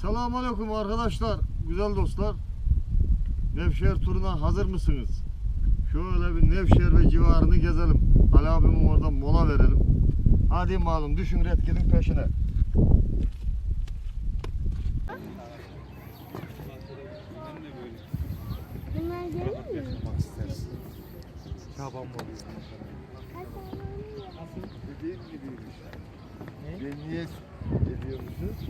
Selamünaleyküm arkadaşlar, güzel dostlar. Nevşehir turuna hazır mısınız? Şöyle bir Nevşehir ve civarını gezelim. Ali abimin orada mola verelim. Hadi malum düşün Redkit'in peşine. Bunlar gelir mi? Taban balığı. Dediğim gibiymiş. Ben niye ediyormuşuz?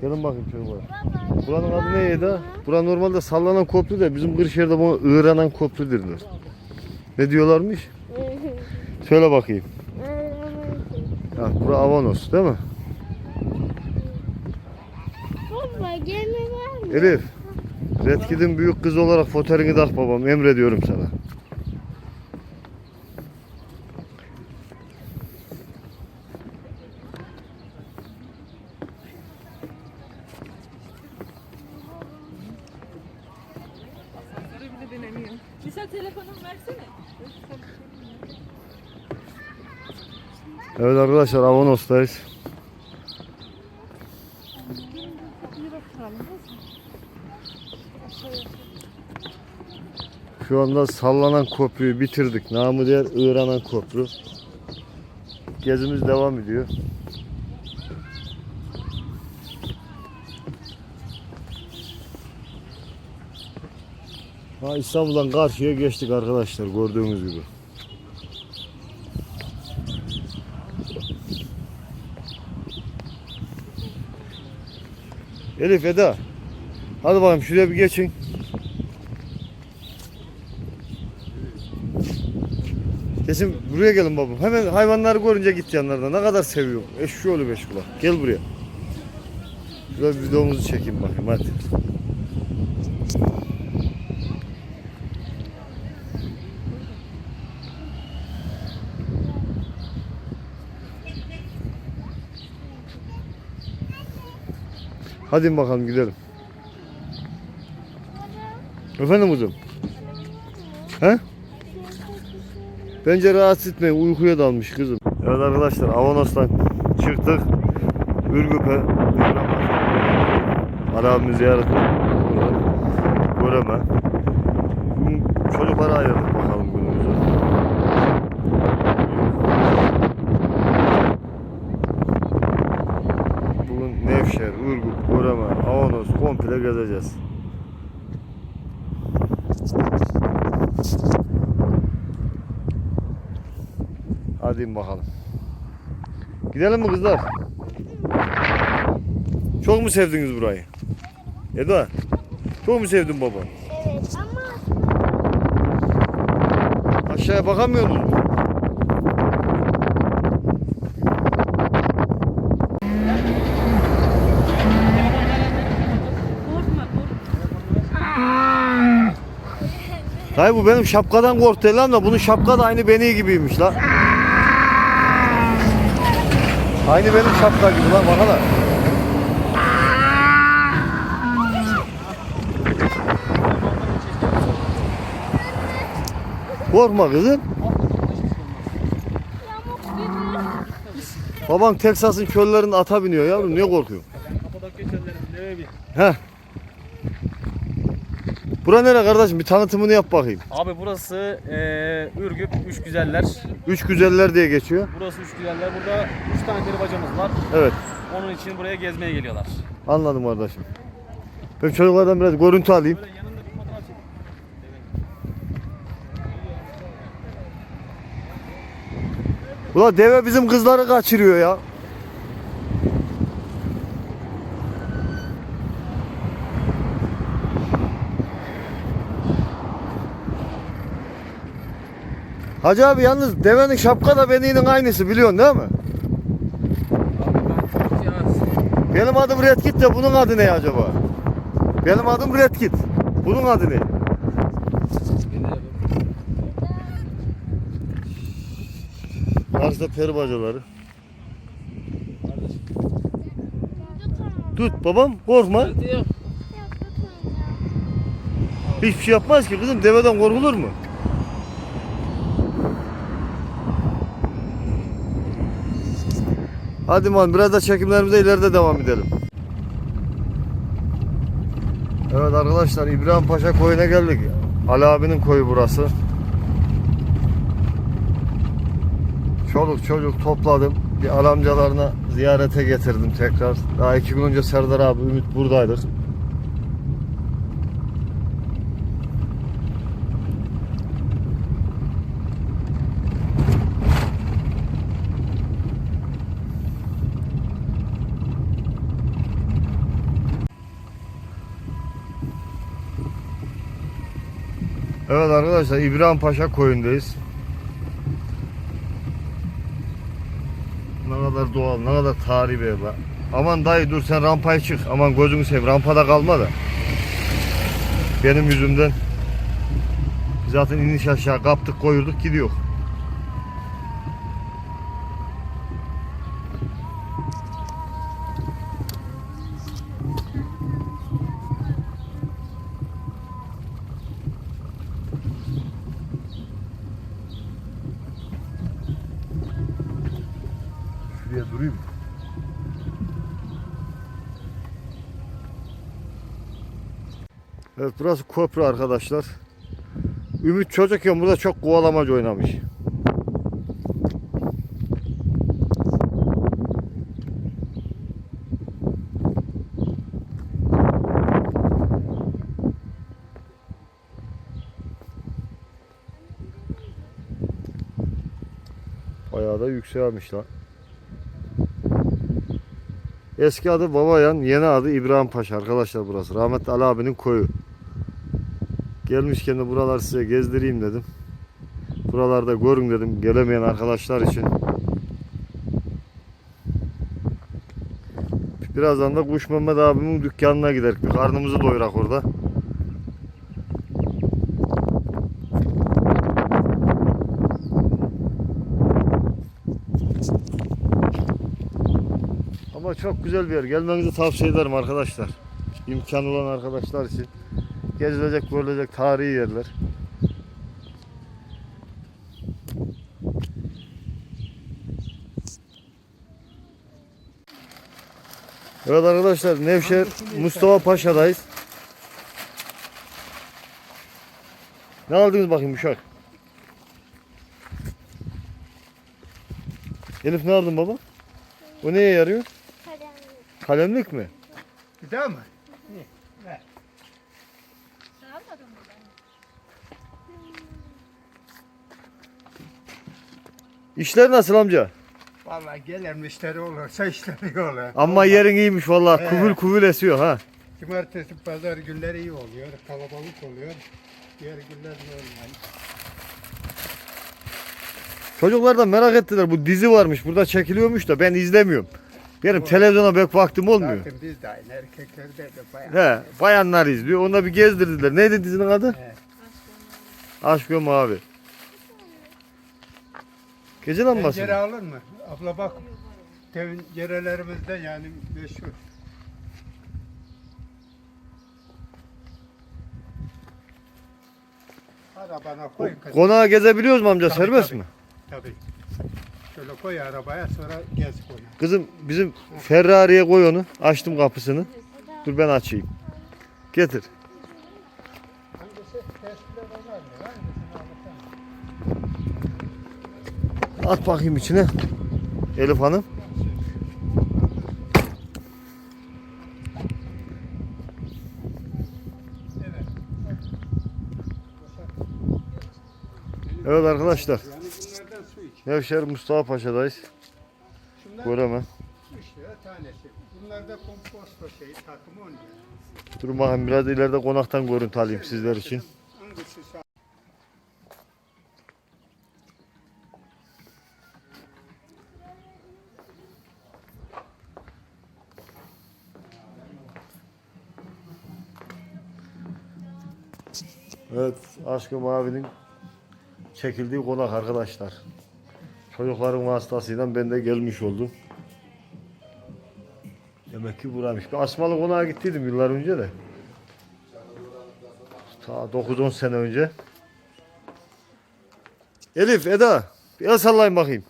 Gelin bakayım. Baba. Buranın adı neydi? Bura normalde sallanan köprü de bizim Kırşehir'de buna ığranan köprü derler. Ne diyorlarmış? Söyle bakayım. Ha, bura Avanos değil mi? Baba gemi var mı? Elif. Redkid'in büyük kızı olarak fotoğrafını tak babam. Emrediyorum sana. Mesela telefonumu versene. Evet arkadaşlar Avanos'tayız. Şu anda sallanan köprüyü bitirdik. Namı diğer ığranan köprü. Gezimiz devam ediyor. Ha, İstanbul'dan karşıya geçtik arkadaşlar gördüğünüz gibi. Elif Eda. Hadi bakalım şuraya bir geçin. Kesin buraya gelin babam. Hemen hayvanları görünce git yanlarına. Ne kadar seviyorum. Eşşoğlu beş kulak. Gel buraya. Şurada videomuzu çekeyim bakayım hadi. Hadi bakalım gidelim. Efendim kızım? He? Bence rahatsız etmeyin. Uykuya dalmış kızım. Evet arkadaşlar Avanos'tan çıktık. Ürgüp'e. Ali abimi ziyaret. Göreme. Çocuklara ayırdık Nevşehir, Ürgüp, Göreme, Avanos komple gezeceğiz. Hadi bakalım. Gidelim mi kızlar? Çok mu sevdiniz burayı? Eda, çok mu sevdin baba? Evet ama Aşağıya bakamıyor musun? Hayır bu benim şapkadan korktu lan da bunun şapka da aynı beni gibiymiş lan. Aynı benim şapka gibi lan bakana. Korkma kızım. Baban Teksas'ın çöllerinde ata biniyor yavrum. Niye korkuyorsun? Kapadokya çöllerinde deve bir. Heh. Bura nere kardeşim? Bir tanıtımını yap bakayım. Abi burası eee Ürgüp Üç Güzeller. Üç güzeller diye geçiyor. Burası Üç Güzeller. Burada üç tane peri bacamız var. Evet. Onun için buraya gezmeye geliyorlar. Anladım kardeşim. Ben çocuklardan biraz görüntü alayım. Böyle yanında bir fotoğraf çekin. Ulan deve bizim kızları kaçırıyor ya. Hacı abi yalnız devenin şapka da benimle aynısı biliyorsun değil mi? Benim adım Redkit de bunun adı ne acaba? Benim adım Redkit. Bunun adı ne? Karşıda peri bacaları. Tut babam korkma. Hiçbir şey yapmaz ki kızım deveden korkulur mu? Hadi man biraz da çekimlerimize ileride devam edelim. Evet arkadaşlar İbrahim Paşa koyuna geldik. Ali abinin koyu burası. Çoluk çocuk topladım. Bir alamcalarına ziyarete getirdim tekrar. Daha iki gün önce Serdar abi Ümit buradaydık. Evet arkadaşlar İbrahim Paşa koyundayız. Ne kadar doğal, ne kadar tarihi var. Aman dayı dur sen rampaya çık. Aman gözünü seveyim rampada kalma da. Benim yüzümden zaten iniş aşağı kaptık koyurduk gidiyor. Şuraya durayım. Evet burası köprü arkadaşlar. Ümit çocukken burada çok kovalamaca oynamış. Bayağı da yükselmiş lan. Eski adı Babayan, yeni adı İbrahim Paşa arkadaşlar burası. Rahmetli Ali abinin koyu. Gelmişken de buralar size gezdireyim dedim. Buralarda görün dedim gelemeyen arkadaşlar için. Birazdan da Kuş Mehmet abimin dükkanına giderik. Karnımızı doyurak orada. Ama çok güzel bir yer. Gelmenizi tavsiye ederim arkadaşlar. İmkanı olan arkadaşlar için. Gezilecek, görülecek tarihi yerler. Evet arkadaşlar Nevşehir Mustafa Paşa'dayız. Ne aldınız bakayım uşak? Elif ne aldın baba? O neye yarıyor? Kalemlik. Mi? Güzel mi? İşler nasıl amca? Vallahi gelen müşteri olursa işleri olur. Ama yerin iyiymiş vallahi. He. Kuvül kuvül esiyor ha. Cumartesi pazar günleri iyi oluyor. Kalabalık oluyor. Diğer günler normal. Çocuklar da merak ettiler. Bu dizi varmış. Burada çekiliyormuş da ben izlemiyorum. Benim televizyona pek vaktim olmuyor. Zaten biz de aynı erkeklerde de bayağı. He, bayanlar izliyor. Onu da bir gezdirdiler. Neydi dizinin adı? He. Aşk ve Mavi. Gece lambası Tencere mı? alır mı? Abla bak. Tencerelerimizde yani meşhur. Arabana koy kızım. Konağı gezebiliyoruz mu amca? Tabii, Serbest tabii. mi? Tabii. Şöyle koy arabaya sonra gez koy. Kızım bizim Ferrari'ye koy onu. Açtım kapısını. Dur ben açayım. Getir. At bakayım içine. Elif Hanım. Evet arkadaşlar. Nevşehir Mustafa Paşa'dayız. Şunlar Göreme. 3 lira tanesi. Bunlar da komposto şeyi takımı 10 lira. Dur bakayım biraz ileride konaktan görüntü alayım sizler için. Hangisi sağ? Evet, Aşkı Mavi'nin çekildiği konak arkadaşlar. Çocukların vasıtasıyla ben de gelmiş oldum. Demek ki buraymış. Bir Asmalı konağa gittiydim yıllar önce de. Ta 9-10 sene önce. Elif, Eda, bir el sallayın bakayım.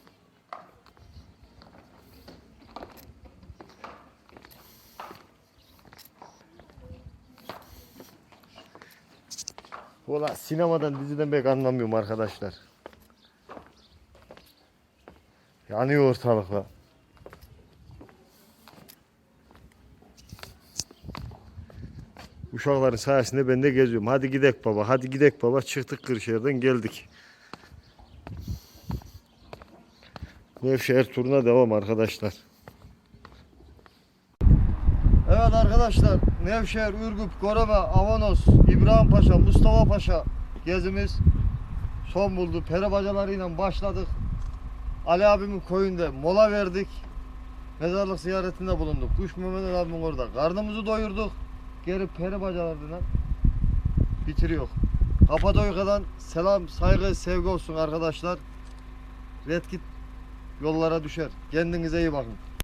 Valla sinemadan diziden pek anlamıyorum arkadaşlar. Yanıyor ortalıkla. Uşakların sayesinde ben de geziyorum. Hadi gidek baba, hadi gidek baba. Çıktık Kırşehir'den geldik. Nevşehir turuna devam arkadaşlar. Evet arkadaşlar Nevşehir, Ürgüp, Gorebe, Avanos, İbrahim Paşa, Mustafa Paşa gezimiz son buldu. Peri başladık. Ali abimin koyunda mola verdik. Mezarlık ziyaretinde bulunduk. Kuş Mehmet abimin orada. Karnımızı doyurduk. Geri peri bacalarından bitiriyor. Kapadokya'dan selam, saygı, sevgi olsun arkadaşlar. Redkit yollara düşer. Kendinize iyi bakın.